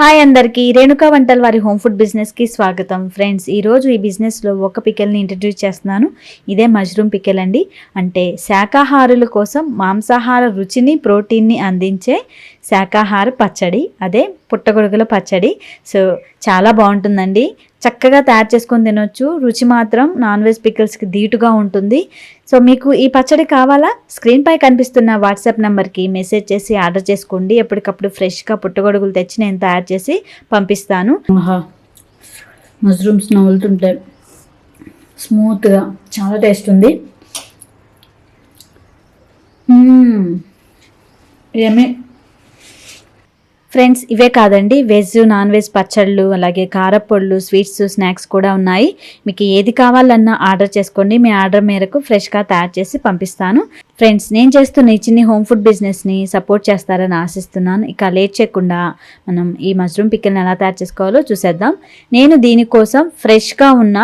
Hi అందరికీ రేణుకా వంటల వారి హోమ్ ఫుడ్ బిజినెస్కి స్వాగతం. ఫ్రెండ్స్ ఈరోజు ఈ బిజినెస్లో ఒక పికెల్ని ఇంట్రడ్యూస్ చేస్తున్నాను. ఇదే మష్రూమ్ పికెల్ అండి. అంటే శాకాహారుల కోసం మాంసాహార రుచిని ప్రోటీన్ని అందించే శాకాహార పచ్చడి అదే పుట్టగొడుగుల పచ్చడి. సో చాలా బాగుంటుందండి. చక్కగా తయారు చేసుకొని తినొచ్చు. రుచి మాత్రం నాన్ వెజ్ పికిల్స్కి ధీటుగా ఉంటుంది. సో మీకు ఈ పచ్చడి కావాలా? స్క్రీన్ పై కనిపిస్తున్న వాట్సాప్ నెంబర్కి మెసేజ్ చేసి ఆర్డర్ చేసుకోండి. ఎప్పటికప్పుడు ఫ్రెష్గా పుట్టగొడుగులు తెచ్చి నేను తయారు చేసి పంపిస్తాను. మష్రూమ్స్ నవ్వులుతుంటాయి స్మూత్గా చాలా టేస్ట్ ఉంది. ఏమే ఫ్రెండ్స్ ఇవే కాదండి. వెజ్ నాన్ వెజ్ పచ్చళ్ళు అలాగే కారపొళ్ళు స్వీట్స్ స్నాక్స్ కూడా ఉన్నాయి. మీకు ఏది కావాలన్నా ఆర్డర్ చేసుకోండి. మీ ఆర్డర్ మేరకు ఫ్రెష్గా తయారు చేసి పంపిస్తాను. ఫ్రెండ్స్ నేను చేస్తున్న ఈ చిన్ని హోమ్ ఫుడ్ బిజినెస్ని సపోర్ట్ చేస్తారని ఆశిస్తున్నాను. ఇక లేట్ చేయకుండా మనం ఈ మష్రూమ్ పిక్కల్ని ఎలా తయారు చేసుకోవాలో చూసేద్దాం. నేను దీనికోసం ఫ్రెష్గా ఉన్న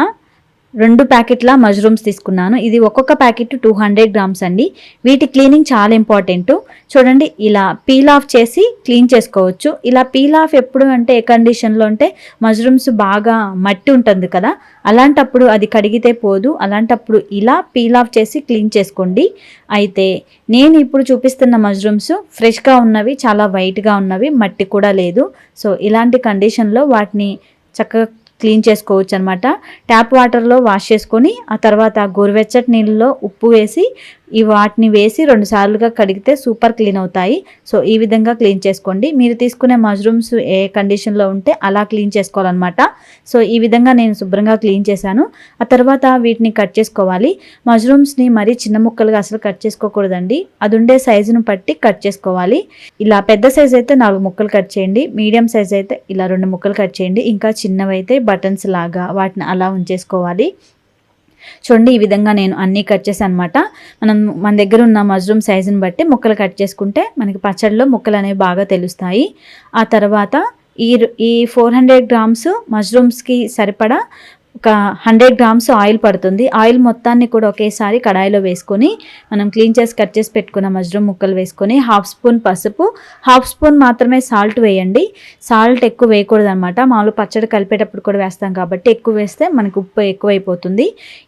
రెండు ప్యాకెట్ల మష్రూమ్స్ తీసుకున్నాను. ఇది ఒక్కొక్క ప్యాకెట్ టూ హండ్రెడ్ గ్రామ్స్ అండి. వీటి క్లీనింగ్ చాలా ఇంపార్టెంట్. చూడండి ఇలా పీల్ ఆఫ్ చేసి క్లీన్ చేసుకోవచ్చు. ఇలా పీల్ ఆఫ్ ఎప్పుడు అంటే ఏ కండిషన్లో అంటే మష్రూమ్స్ బాగా మట్టి ఉంటుంది కదా అలాంటప్పుడు అది కడిగితే పోదు. అలాంటప్పుడు ఇలా పీల్ ఆఫ్ చేసి క్లీన్ చేసుకోండి. అయితే నేను ఇప్పుడు చూపిస్తున్న మష్రూమ్స్ ఫ్రెష్గా ఉన్నవి చాలా వైట్గా ఉన్నవి మట్టి కూడా లేదు. సో ఇలాంటి కండిషన్లో వాటిని చక్కగా క్లీన్ చేసుకోవచ్చు అనమాట ట్యాప్ వాటర్లో వాష్ చేసుకొని ఆ తర్వాత గోరువెచ్చటి నీళ్ళలో ఉప్పు వేసి ఈ వాటిని వేసి రెండు సార్లుగా కడిగితే సూపర్ క్లీన్ అవుతాయి. సో ఈ విధంగా క్లీన్ చేసుకోండి. మీరు తీసుకునే మష్రూమ్స్ ఏ కండిషన్లో ఉంటే అలా క్లీన్ చేసుకోవాలన్నమాట. సో ఈ విధంగా నేను శుభ్రంగా క్లీన్ చేశాను. ఆ తర్వాత వీటిని కట్ చేసుకోవాలి. మష్రూమ్స్ని మరీ చిన్న ముక్కలుగా అసలు కట్ చేసుకోకూడదండి. అది ఉండే సైజును బట్టి కట్ చేసుకోవాలి. ఇలా పెద్ద సైజ్ అయితే నాలుగు ముక్కలు కట్ చేయండి. మీడియం సైజ్ అయితే ఇలా రెండు ముక్కలు కట్ చేయండి. ఇంకా చిన్నవైతే బటన్స్ లాగా వాటిని అలా ఉంచేసుకోవాలి. చూడండి ఈ విధంగా నేను అన్నీ కట్ చేసాను అనమాట మనం మన దగ్గర ఉన్న మష్రూమ్ సైజుని బట్టి ముక్కలు కట్ చేసుకుంటే మనకి పచ్చడిలో ముక్కలు అనేవి బాగా తెలుస్తాయి. ఆ తర్వాత ఈ ఈ ఫోర్ హండ్రెడ్ గ్రామ్స్ మష్రూమ్స్కి సరిపడా ఒక హండ్రెడ్ గ్రామ్స్ ఆయిల్ పడుతుంది. ఆయిల్ మొత్తాన్ని కూడా ఒకేసారి కడాయిలో వేసుకొని మనం క్లీన్ చేసి కట్ చేసి పెట్టుకున్న మజ్రూమ్ ముక్కలు వేసుకొని హాఫ్ స్పూన్ పసుపు హాఫ్ స్పూన్ మాత్రమే సాల్ట్ వేయండి. సాల్ట్ ఎక్కువ వేయకూడదు అనమాట మామూలు పచ్చడి కలిపేటప్పుడు కూడా వేస్తాం కాబట్టి ఎక్కువ వేస్తే మనకు ఉప్పు ఎక్కువైపోతుంది.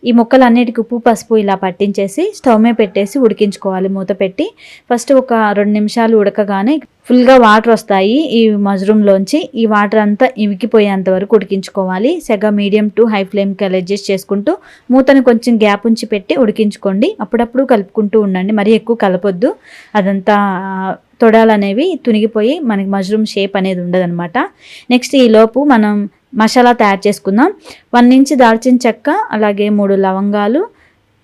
ఈ ముక్కలు అన్నిటికీ ఉప్పు పసుపు ఇలా పట్టించేసి స్టవ్ మీద పెట్టేసి ఉడికించుకోవాలి మూత పెట్టి. ఫస్ట్ ఒక రెండు నిమిషాలు ఉడకగానే ఫుల్గా వాటర్ వస్తాయి ఈ మజ్రూమ్లోంచి ఈ వాటర్ అంతా ఇవికిపోయేంత వరకు ఉడికించుకోవాలి. సెగ మీడియం టు హై హై ఫ్లేమ్కి అడ్జస్ట్ చేసుకుంటూ మూతను కొంచెం గ్యాప్ ఉంచి పెట్టి ఉడికించుకోండి. అప్పుడప్పుడు కలుపుకుంటూ ఉండండి. మరీ ఎక్కువ కలపొద్దు. అదంతా తొడాలనేవి తునిగిపోయి మనకి మష్రూమ్ షేప్ అనేది ఉండదన్నమాట. నెక్స్ట్ ఈలోపు మనం మసాలా తయారు చేసుకుందాం. వన్ ఇంచ్ దాల్చిన చెక్క అలాగే మూడు లవంగాలు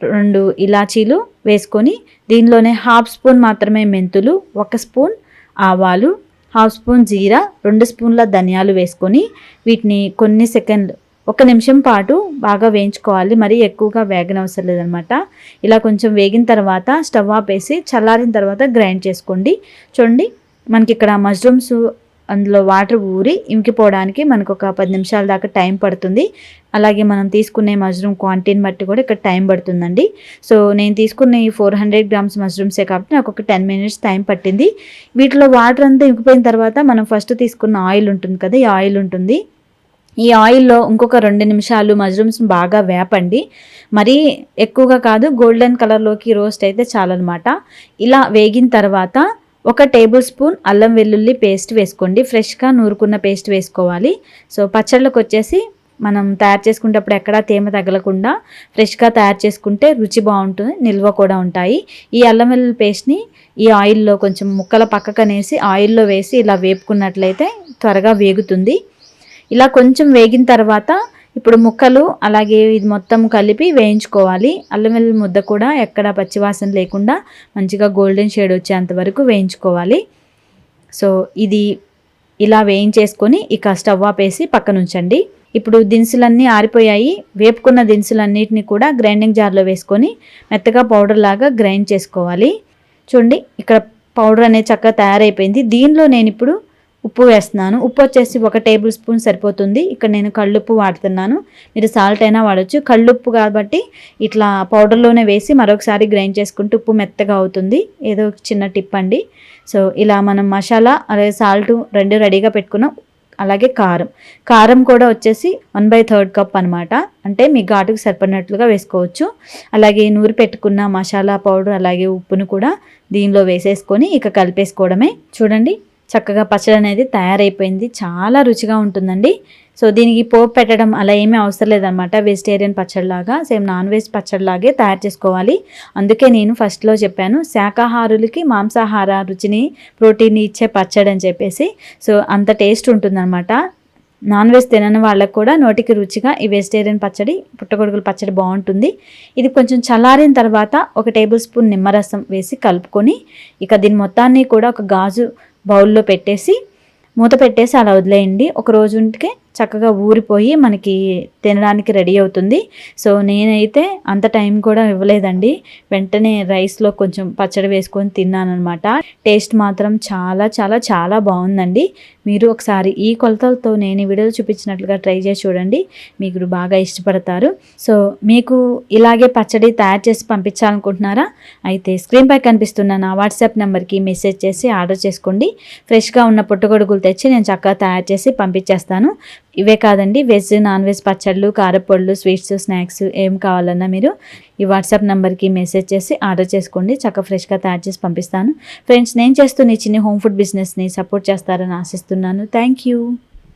రెండు ఇలాచీలు వేసుకొని దీనిలోనే హాఫ్ స్పూన్ మాత్రమే మెంతులు ఒక స్పూన్ ఆవాలు హాఫ్ స్పూన్ జీరా రెండు స్పూన్ల ధనియాలు వేసుకొని వీటిని కొన్ని సెకండ్ ఒక నిమిషం పాటు బాగా వేయించుకోవాలి. మరీ ఎక్కువగా వేగనవసరం లేదనమాట. ఇలా కొంచెం వేగిన తర్వాత స్టవ్ ఆపేసి చల్లారిన తర్వాత గ్రైండ్ చేసుకోండి. చూడండి మనకి ఇక్కడ మష్రూమ్స్ అందులో వాటర్ ఊరి ఇంకిపోవడానికి మనకు ఒక పది నిమిషాల దాకా టైం పడుతుంది. అలాగే మనం తీసుకునే మష్రూమ్ క్వాంటిటీని బట్టి కూడా ఇక్కడ టైం పడుతుందండి. సో నేను తీసుకున్న ఈ ఫోర్ హండ్రెడ్ గ్రామ్స్ మష్రూమ్సే కాబట్టి నాకు ఒక టెన్ మినిట్స్ టైం పట్టింది. వీటిలో వాటర్ అంతా ఇంకిపోయిన తర్వాత మనం ఫస్ట్ తీసుకున్న ఆయిల్ ఉంటుంది కదా ఈ ఆయిల్ ఉంటుంది. ఈ ఆయిల్లో ఇంకొక రెండు నిమిషాలు మష్రూమ్స్ బాగా వేపండి. మరీ ఎక్కువగా కాదు గోల్డెన్ కలర్లోకి రోస్ట్ అయితే చాలన్నమాట. ఇలా వేగిన తర్వాత ఒక టేబుల్ స్పూన్ అల్లం వెల్లుల్లి పేస్ట్ వేసుకోండి. ఫ్రెష్గా నూరుకున్న పేస్ట్ వేసుకోవాలి. సో పచ్చళ్ళకు వచ్చేసి మనం తయారు చేసుకునేటప్పుడు ఎక్కడా తేమ తగలకుండా ఫ్రెష్గా తయారు చేసుకుంటే రుచి బాగుంటుంది నిల్వ కూడా ఉంటాయి. ఈ అల్లం వెల్లుల్లి పేస్ట్ని ఈ ఆయిల్లో కొంచెం ముక్కల పక్కకనేసి ఆయిల్లో వేసి ఇలా వేపుకున్నట్లయితే త్వరగా వేగుతుంది. ఇలా కొంచెం వేగిన తర్వాత ఇప్పుడు ముక్కలు అలాగే ఇది మొత్తం కలిపి వేయించుకోవాలి. అల్లం వెల్లుల్లి ముద్ద కూడా ఎక్కడ పచ్చివాసన లేకుండా మంచిగా గోల్డెన్ షేడ్ వచ్చేంత వరకు వేయించుకోవాలి. సో ఇది ఇలా వేయించేసుకొని ఇక స్టవ్ ఆపేసి పక్కన ఉంచండి. ఇప్పుడు దినుసులన్నీ ఆరిపోయాయి. వేపుకున్న దినుసులన్నిటిని కూడా గ్రైండింగ్ జార్లో వేసుకొని మెత్తగా పౌడర్ లాగా గ్రైండ్ చేసుకోవాలి. చూడండి ఇక్కడ పౌడర్ అనేది చక్కగా తయారైపోయింది. దీనిలో నేను ఇప్పుడు ఉప్పు వేస్తున్నాను. ఉప్పు వచ్చేసి ఒక టేబుల్ స్పూన్ సరిపోతుంది. ఇక్కడ నేను కళ్ళుప్పు వాడుతున్నాను. మీరు సాల్ట్ అయినా వాడచ్చు. కళ్ళుప్పు కాబట్టి ఇట్లా పౌడర్లోనే వేసి మరొకసారి గ్రైండ్ చేసుకుంటే ఉప్పు మెత్తగా అవుతుంది. ఏదో చిన్న టిప్ అండి. సో ఇలా మనం మసాలా అలాగే సాల్ట్ రెండు రెడీగా పెట్టుకున్నాం. అలాగే కారం. కారం కూడా వచ్చేసి వన్ బై థర్డ్ కప్ అనమాట అంటే మీ ఘాటుకు సరిపడినట్లుగా వేసుకోవచ్చు. అలాగే నూరి పెట్టుకున్న మసాలా పౌడర్ అలాగే ఉప్పును కూడా దీనిలో వేసేసుకొని ఇక కలిపేసుకోవడమే. చూడండి. చక్కగా పచ్చడి అనేది తయారైపోయింది. చాలా రుచిగా ఉంటుందండి. సో దీనికి పోపు పెట్టడం అలా ఏమీ అవసరం లేదనమాట వెజిటేరియన్ పచ్చడిలాగా సేమ్ నాన్ వెజ్ పచ్చడిలాగే తయారు చేసుకోవాలి. అందుకే నేను ఫస్ట్లో చెప్పాను శాకాహారులకి మాంసాహార రుచిని ప్రోటీన్ ఇచ్చే పచ్చడి అని చెప్పేసి. సో అంత టేస్ట్ ఉంటుందన్నమాట. నాన్ వెజ్ తినని వాళ్ళకు కూడా నోటికి రుచిగా ఈ వెజిటేరియన్ పచ్చడి పుట్టగొడుగుల పచ్చడి బాగుంటుంది. ఇది కొంచెం చల్లారిన తర్వాత ఒక టేబుల్ స్పూన్ నిమ్మరసం వేసి కలుపుకొని ఇక దీని మొత్తాన్ని కూడా ఒక గాజు బౌల్లో పెట్టేసి మూత పెట్టేసి అలా వదిలేయండి. ఒక రోజుకి చక్కగా ఊరిపోయి మనకి తినడానికి రెడీ అవుతుంది. సో నేనైతే అంత టైం కూడా ఇవ్వలేదండి. వెంటనే రైస్లో కొంచెం పచ్చడి వేసుకొని తిన్నానమాట టేస్ట్ మాత్రం చాలా చాలా చాలా బాగుందండి. మీరు ఒకసారి ఈ కొలతలతో నేను ఈ వీడియోలో చూపించినట్లుగా ట్రై చేసి చూడండి. మీకు బాగా ఇష్టపడతారు. సో మీకు ఇలాగే పచ్చడి తయారు చేసి పంపించాలనుకుంటున్నారా? అయితే స్క్రీన్ పై కనిపిస్తున్న నా వాట్సాప్ నెంబర్కి మెసేజ్ చేసి ఆర్డర్ చేసుకోండి. ఫ్రెష్గా ఉన్న పుట్టగొడుగులు తెచ్చి నేను చక్కగా తయారు చేసి పంపించేస్తాను. ఇవే కాదండి వెజ్ నాన్ వెజ్ పచ్చళ్ళు కారపళ్ళు స్వీట్స్ స్నాక్స్ ఏం కావాలన్నా మీరు ఈ వాట్సాప్ నెంబర్కి మెసేజ్ చేసి ఆర్డర్ చేసుకోండి చక్కగా ఫ్రెష్గా తయారు చేసి పంపిస్తాను. ఫ్రెండ్స్ నేను చేస్తున్న ఈ చిన్న హోమ్ ఫుడ్ బిజినెస్ని సపోర్ట్ చేస్తారని ఆశిస్తున్నాను. Thank you.